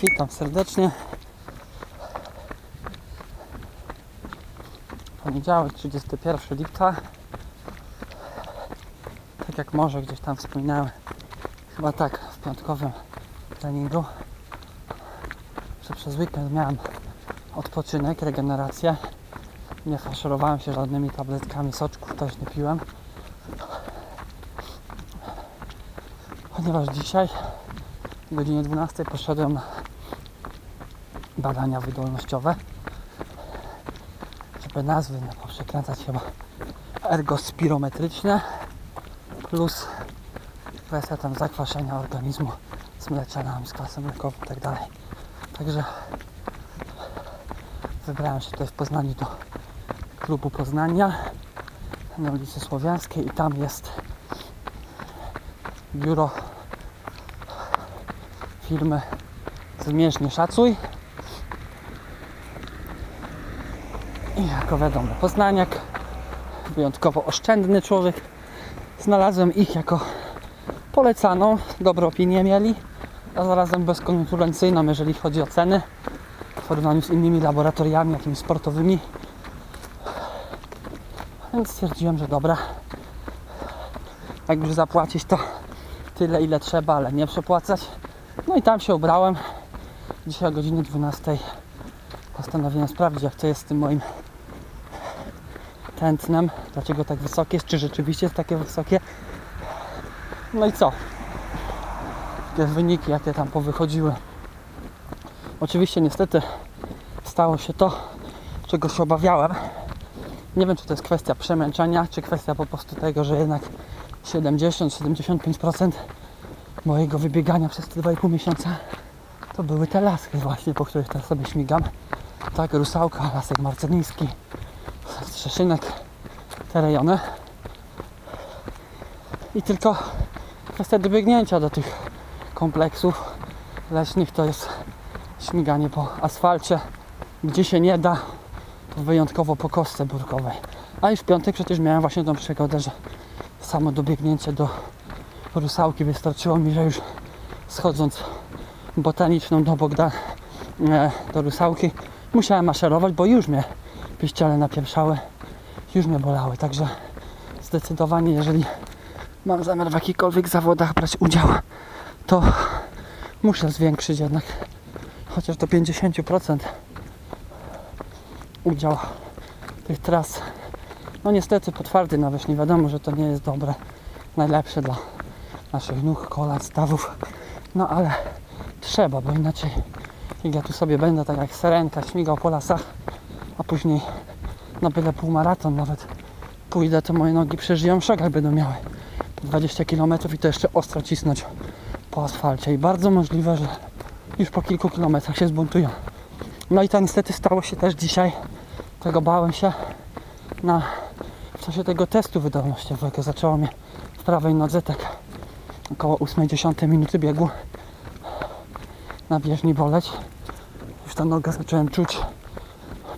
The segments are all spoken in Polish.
Witam serdecznie. Poniedziałek, 31 lipca. Tak jak może gdzieś tam wspominałem, chyba tak w piątkowym treningu, że przez weekend miałem odpoczynek, regenerację. Nie faszerowałem się żadnymi tabletkami soczków, też nie piłem. Ponieważ dzisiaj godzinie 12 poszedłem na badania wydolnościowe, żeby nazwy nie poprzekręcać chyba ergospirometryczne plus kwestia tam zakwaszenia organizmu z mleczanami, z kwasem mlekowym i tak dalej. Także wybrałem się tutaj w Poznaniu do klubu Poznania na ulicy Słowiańskiej i tam jest biuro firmy Zmierznie Szacuj. I jako wiadomo, Poznaniak, wyjątkowo oszczędny człowiek. Znalazłem ich jako polecaną, dobre opinie mieli, a zarazem bezkonkurencyjną, jeżeli chodzi o ceny w porównaniu z innymi laboratoriami, jakimiś sportowymi. Więc stwierdziłem, że dobra, jak już zapłacić to tyle ile trzeba, ale nie przepłacać. No i tam się ubrałem. Dzisiaj o godzinie 12 postanowiłem sprawdzić, jak to jest z tym moim tętnem. Dlaczego tak wysokie jest, czy rzeczywiście jest takie wysokie. No i co? Te wyniki, jakie tam powychodziły. Oczywiście niestety stało się to, czego się obawiałem. Nie wiem, czy to jest kwestia przemęczenia, czy kwestia po prostu tego, że jednak 70-75% mojego wybiegania przez te 2,5 miesiąca to były te laski właśnie, po których teraz sobie śmigam. Tak, Rusałka, Lasek Marceliński, Strzeszynek, te rejony. I tylko kwestia dobiegnięcia do tych kompleksów leśnych to jest śmiganie po asfalcie, gdzie się nie da, to wyjątkowo po kostce burkowej. A już w piątek przecież miałem właśnie tą przygodę, że samo dobiegnięcie do rusałki wystarczyło mi, że już schodząc botaniczną do Bogda e, do rusałki musiałem maszerować, bo już mnie piściele napieprzały, już mnie bolały, także zdecydowanie jeżeli mam zamiar w jakichkolwiek zawodach brać udział, to muszę zwiększyć jednak chociaż do 50% udział tych tras. No niestety po twardej nawierzchni wiadomo, że to nie jest dobre, najlepsze dla naszych nóg, kolan, stawów. No ale trzeba, bo inaczej jak ja tu sobie będę tak jak serenka śmigał po lasach, a później na byle półmaraton nawet pójdę, to moje nogi przeżyją szok, jak będą miały 20 km i to jeszcze ostro cisnąć po asfalcie. I bardzo możliwe, że już po kilku kilometrach się zbuntują. No i to niestety stało się też dzisiaj. Tego bałem się na, w czasie tego testu wydolnościowego. Zaczęło mnie w prawej nodze tak około 8-10 minuty biegu na bieżni boleć. Już ta noga zacząłem czuć.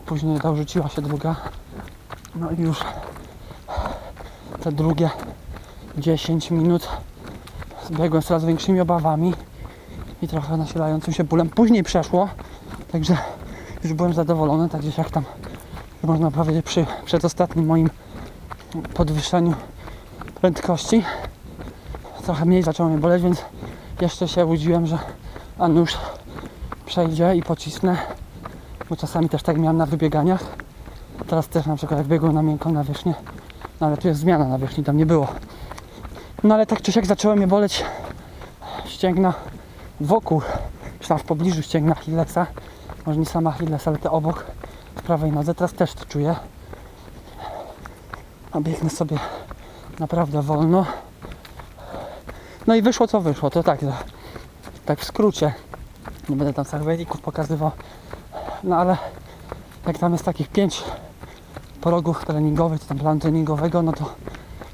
Później dorzuciła się druga. No i już te drugie 10 minut zbiegłem z coraz większymi obawami i trochę nasilającym się bólem. Później przeszło, także już byłem zadowolony, tak gdzieś jak tam można powiedzieć przy przedostatnim moim podwyższeniu prędkości trochę mniej zaczęło mnie boleć, więc jeszcze się łudziłem, że a przejdzie i pocisnę, bo czasami też tak miałem na wybieganiach. Teraz też na przykład jak biegłem na miękką nawierzchnię, no ale tu jest zmiana nawierzchni, tam nie było. No ale tak czy siak zaczęło mnie boleć ścięgna wokół, czy tam w pobliżu ścięgna Achillesa, może nie sama Achilles, ale te obok w prawej nodze, teraz też to czuję. A biegnę sobie naprawdę wolno. No i wyszło co wyszło, to tak, tak w skrócie. Nie będę tam całych wyników pokazywał. No ale jak tam jest takich pięć progów treningowych, czy tam planu treningowego, no to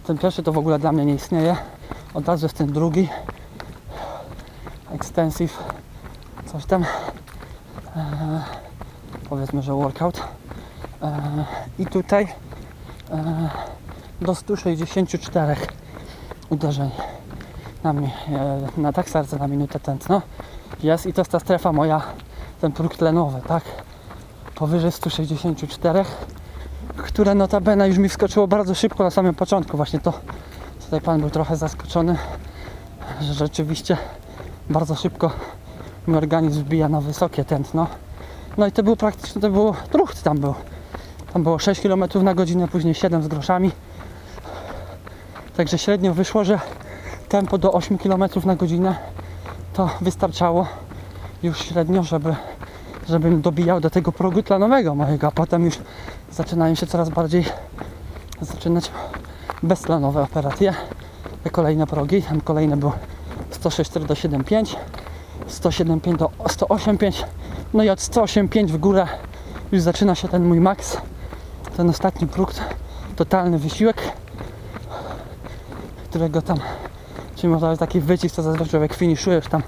ten pierwszy to w ogóle dla mnie nie istnieje. Od razu jest ten drugi. Extensive coś tam. Eee, powiedzmy, że workout. Eee, I tutaj eee, do 164 uderzeń na, e, na tak serce na minutę tętno jest i to jest ta strefa moja, ten próg tlenowy, tak? Powyżej 164, które notabene już mi wskoczyło bardzo szybko na samym początku. Właśnie to tutaj pan był trochę zaskoczony, że rzeczywiście bardzo szybko mój organizm wbija na wysokie tętno. No i to był praktycznie, to było trucht tam był. Tam było 6 km na godzinę, później 7 z groszami. Także średnio wyszło, że tempo do 8 km na godzinę to wystarczało już średnio, żeby, żebym dobijał do tego progu tlenowego mojego, a potem już zaczynają się coraz bardziej zaczynać beztlenowe operacje. Kolejne progi, tam kolejne było 106,4 do 7,5 107,5 do 108,5 no i od 108,5 w górę już zaczyna się ten mój maks ten ostatni próg totalny wysiłek którego tam czyli to jest taki wycisk co zazwyczaj człowiek finiszuje już tam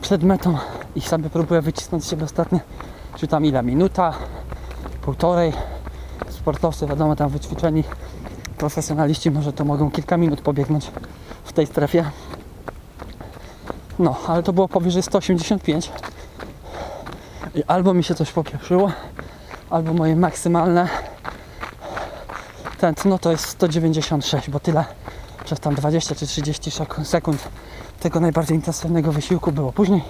przed metą i sobie próbuje wycisnąć siebie ostatnie czy tam ile minuta półtorej sportowcy wiadomo tam wyćwiczeni profesjonaliści może to mogą kilka minut pobiegnąć w tej strefie no, ale to było powyżej 185. I albo mi się coś popieprzyło, albo moje maksymalne tętno to jest 196, bo tyle przez tam 20 czy 30 szek- sekund tego najbardziej intensywnego wysiłku było. Później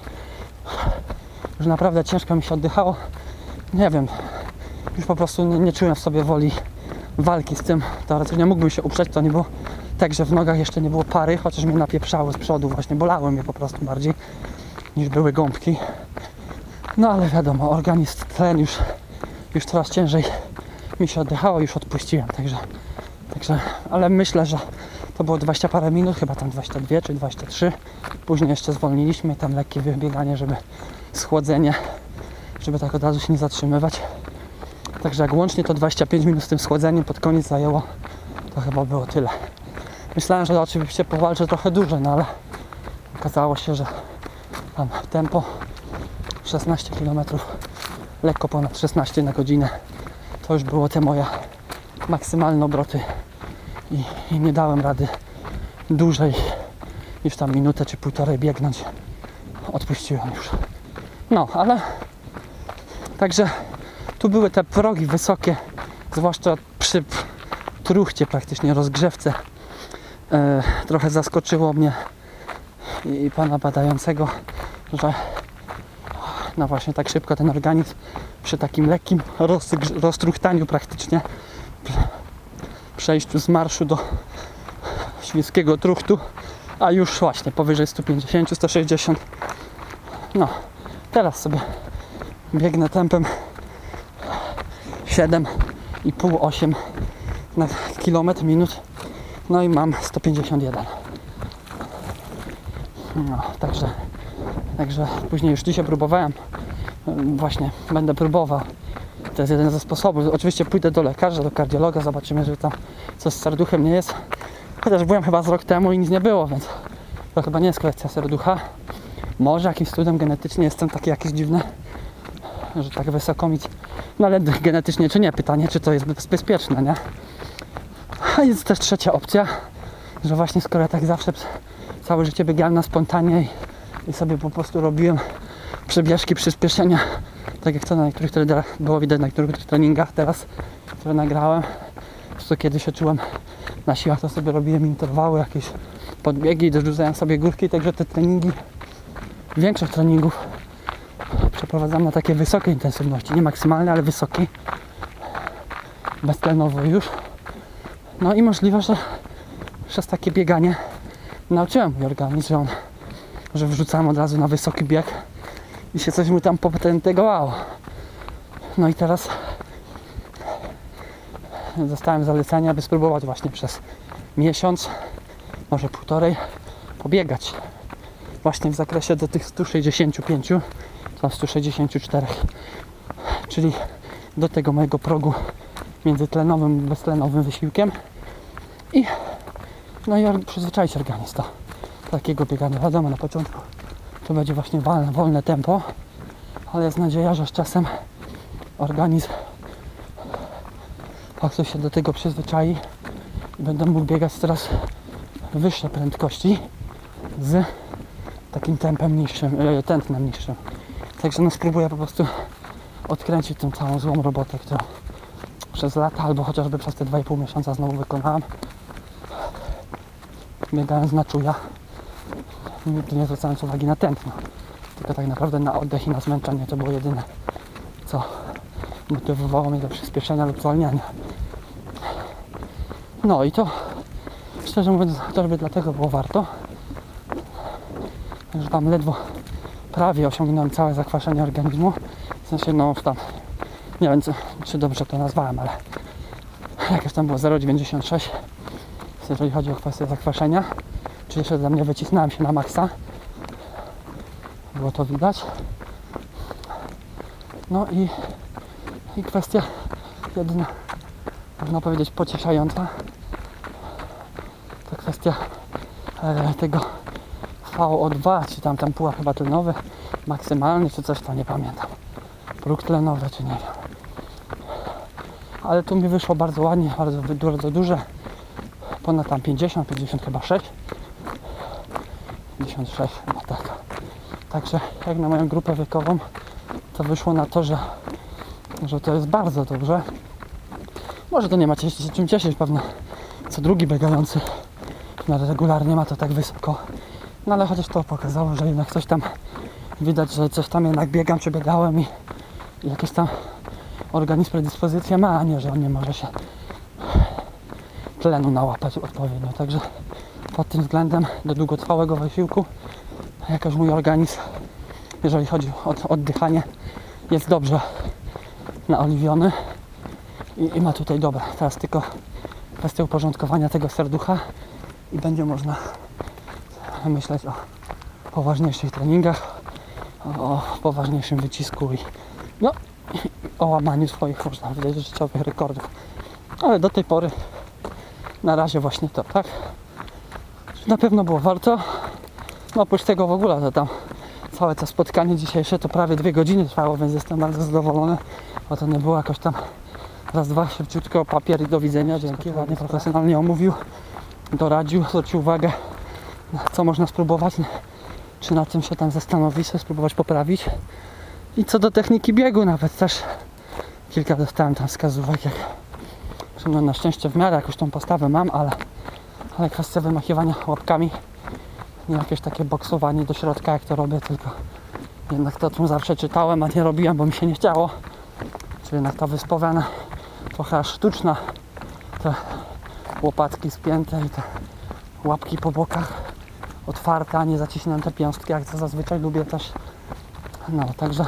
już naprawdę ciężko mi się oddychało. Nie wiem, już po prostu nie, nie czułem w sobie woli walki z tym. Teoretycznie mógłbym się uprzeć, to nie było tak, że w nogach jeszcze nie było pary, chociaż mnie napieprzały z przodu, właśnie bolały mnie po prostu bardziej niż były gąbki. No ale wiadomo, organizm, tlen już, już coraz ciężej mi się oddychało, już odpuściłem, także, także, ale myślę, że to było 20 parę minut, chyba tam 22 czy 23. Później jeszcze zwolniliśmy, tam lekkie wybieganie, żeby schłodzenie, żeby tak od razu się nie zatrzymywać. Także jak łącznie to 25 minut z tym schłodzeniem pod koniec zajęło, to chyba było tyle. Myślałem, że oczywiście powalczę trochę dłużej, no ale okazało się, że tam tempo 16 km, lekko ponad 16 na godzinę, to już było te moje maksymalne obroty i, i nie dałem rady dłużej niż tam minutę czy półtorej biegnąć. Odpuściłem już. No, ale także tu były te progi wysokie, zwłaszcza przy truchcie praktycznie rozgrzewce e, trochę zaskoczyło mnie i, i pana badającego, że no właśnie tak szybko ten organizm przy takim lekkim rozgrz- roztruchtaniu praktycznie pr- przejściu z marszu do świńskiego truchtu, a już właśnie powyżej 150, 160 no teraz sobie biegnę tempem 7,5, 8 na kilometr minut no i mam 151. No, także, także później już dzisiaj próbowałem. Właśnie będę próbował. To jest jeden ze sposobów. Oczywiście pójdę do lekarza, do kardiologa, zobaczymy, że tam coś z serduchem nie jest. Chociaż byłem chyba z rok temu i nic nie było, więc to chyba nie jest kwestia serducha. Może jakimś cudem genetycznie jestem taki jakiś dziwny, że tak wysoko mi. No ale genetycznie czy nie? Pytanie, czy to jest bez- bezpieczne, nie? A jest też trzecia opcja, że właśnie skoro ja tak zawsze całe życie biegałem na spontanie i sobie po prostu robiłem przebieżki, przyspieszenia, tak jak to na niektórych tele- było widać na niektórych treningach teraz, które nagrałem. Prostu kiedy się czułem na siłach, to sobie robiłem interwały, jakieś podbiegi dorzucałem sobie górki, także te treningi, większość treningów przeprowadzam na takie wysokie intensywności, nie maksymalne, ale wysokie, beztlenowo już. No i możliwe, że przez takie bieganie nauczyłem mój organizm, że on, że wrzucałem od razu na wysoki bieg i się coś mu tam popotęgowało. No i teraz dostałem zalecenie, aby spróbować właśnie przez miesiąc, może półtorej, pobiegać właśnie w zakresie do tych 165, tam 164, czyli do tego mojego progu między tlenowym i beztlenowym wysiłkiem i no i or- przyzwyczaić organizm do takiego biegania. Wiadomo, na początku to będzie właśnie wolne, tempo, ale jest nadzieja, że z czasem organizm prostu się do tego przyzwyczai i będę mógł biegać coraz wyższe prędkości z takim tempem niższym, e, tętnem niższym. Także no spróbuję po prostu odkręcić tą całą złą robotę, którą przez lata albo chociażby przez te 2,5 miesiąca znowu wykonałem. Biegając na czuja, nigdy nie zwracając uwagi na tętno, tylko tak naprawdę na oddech i na zmęczenie. To było jedyne, co motywowało mnie do przyspieszenia lub zwalniania. No i to szczerze mówiąc chociażby dlatego było warto, że tam ledwo prawie osiągnąłem całe zakwaszenie organizmu. W sensie no tam nie wiem czy, dobrze to nazwałem, ale jakieś tam było 0,96 jeżeli chodzi o kwestię zakwaszenia. Jeszcze dla mnie wycisnąłem się na maksa. Było to widać. No i, i kwestia jedyna, można powiedzieć, pocieszająca. To kwestia e, tego VO2, czy tam ten pułap chyba tlenowy, maksymalny, czy coś tam, nie pamiętam. Próg tlenowy, czy nie wiem. Ale tu mi wyszło bardzo ładnie, bardzo, bardzo duże. Ponad tam 50, 50 chyba 6. 56, no tak. Także jak na moją grupę wiekową, to wyszło na to, że, że to jest bardzo dobrze. Może to nie macie się czym cieszyć, pewno co drugi biegający na regularnie ma to tak wysoko. No ale chociaż to pokazało, że jednak coś tam widać, że coś tam jednak biegam czy biegałem i, i jakieś tam organizm predyspozycję ma, a nie, że on nie może się tlenu nałapać odpowiednio. Także pod tym względem do długotrwałego wysiłku jakoś mój organizm, jeżeli chodzi o oddychanie, jest dobrze naoliwiony i, i ma tutaj dobra. Teraz tylko kwestia uporządkowania tego serducha i będzie można myśleć o poważniejszych treningach, o poważniejszym wycisku i no, o łamaniu swoich, można powiedzieć, życiowych rekordów. Ale do tej pory na razie właśnie to, tak? Na pewno było warto. No oprócz tego w ogóle to tam całe to spotkanie dzisiejsze to prawie dwie godziny trwało, więc jestem bardzo zadowolony, bo to nie było jakoś tam raz, dwa, szybciutko papier i do widzenia. Dzięki, ładnie profesjonalnie omówił, doradził, zwrócił uwagę, co można spróbować, czy na tym się tam zastanowić, spróbować poprawić. I co do techniki biegu nawet też kilka dostałem tam wskazówek, jak no na szczęście w miarę jakąś tą postawę mam, ale, ale kwestia wymachiwania łapkami nie jakieś takie boksowanie do środka jak to robię, tylko jednak to czym zawsze czytałem, a nie robiłem, bo mi się nie chciało. Czyli jednak ta wyspowiana, trochę sztuczna, te łopatki spięte i te łapki po bokach otwarte, a nie zaciśnięte piąstki, jak to zazwyczaj lubię też. No, także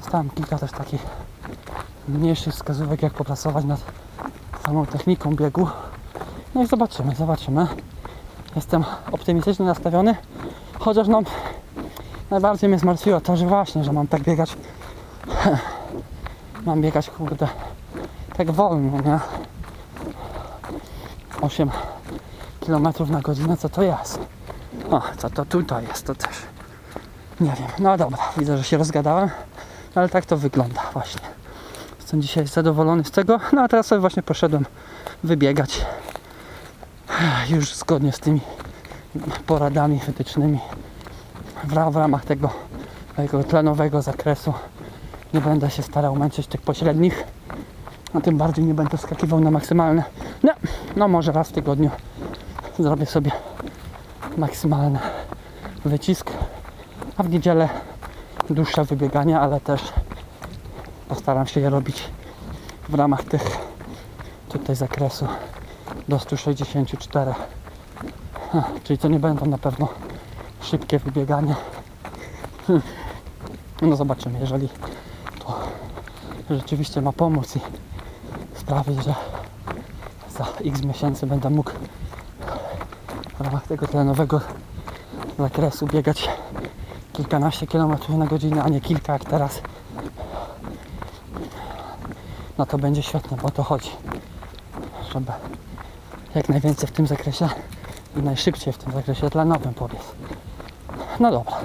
dostałem kilka też takich mniejszych wskazówek, jak popracować nad samą techniką biegu. No i zobaczymy, zobaczymy. Jestem optymistycznie nastawiony, chociaż no najbardziej mnie zmartwiło to, że właśnie, że mam tak biegać mam biegać kurde tak wolno, nie? 8 km na godzinę, co to jest? O, co to tutaj jest, to też nie wiem. No dobra, widzę, że się rozgadałem, ale tak to wygląda właśnie. Jestem dzisiaj zadowolony z tego, no a teraz sobie właśnie poszedłem wybiegać już zgodnie z tymi poradami wytycznymi w, ramach tego, tego tlenowego zakresu nie będę się starał męczyć tych pośrednich a tym bardziej nie będę skakiwał na maksymalne. No, no może raz w tygodniu zrobię sobie maksymalny wycisk a w niedzielę dłuższe wybiegania, ale też postaram się je robić w ramach tych tutaj zakresu do 164 ha, czyli to nie będą na pewno szybkie wybiegania hmm. no zobaczymy jeżeli to rzeczywiście ma pomóc i sprawić, że za x miesięcy będę mógł w ramach tego tlenowego zakresu biegać kilkanaście kilometrów na godzinę, a nie kilka jak teraz no to będzie świetnie, bo o to chodzi żeby jak najwięcej w tym zakresie i najszybciej w tym zakresie tlenowym pobiec no dobra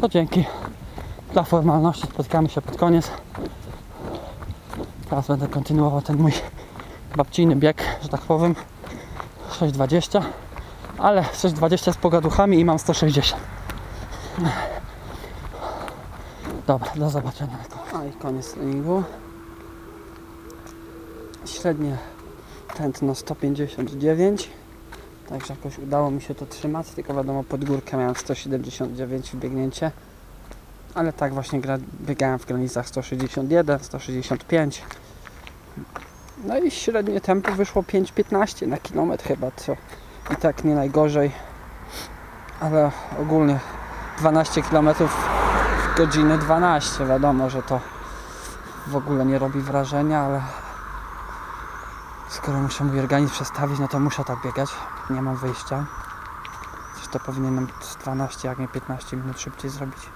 to dzięki dla formalności spotkamy się pod koniec teraz będę kontynuował ten mój babcijny bieg, że tak powiem 6.20 ale 6,20 z pogaduchami i mam 160. Dobra, do zobaczenia. A i koniec treningu. Średnie tętno 159. Także jakoś udało mi się to trzymać, tylko wiadomo pod górkę miałem 179 w biegnięcie. Ale tak właśnie gra, biegałem w granicach 161, 165. No i średnie tempo wyszło 5,15 na kilometr chyba, co i tak nie najgorzej. Ale ogólnie 12 km w godzinę 12. Wiadomo, że to w ogóle nie robi wrażenia, ale skoro muszę mój organizm przestawić, no to muszę tak biegać. Nie mam wyjścia. Coś to powinienem z 12, jak nie 15 minut szybciej zrobić.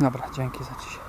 Dobra, dzięki za dzisiaj.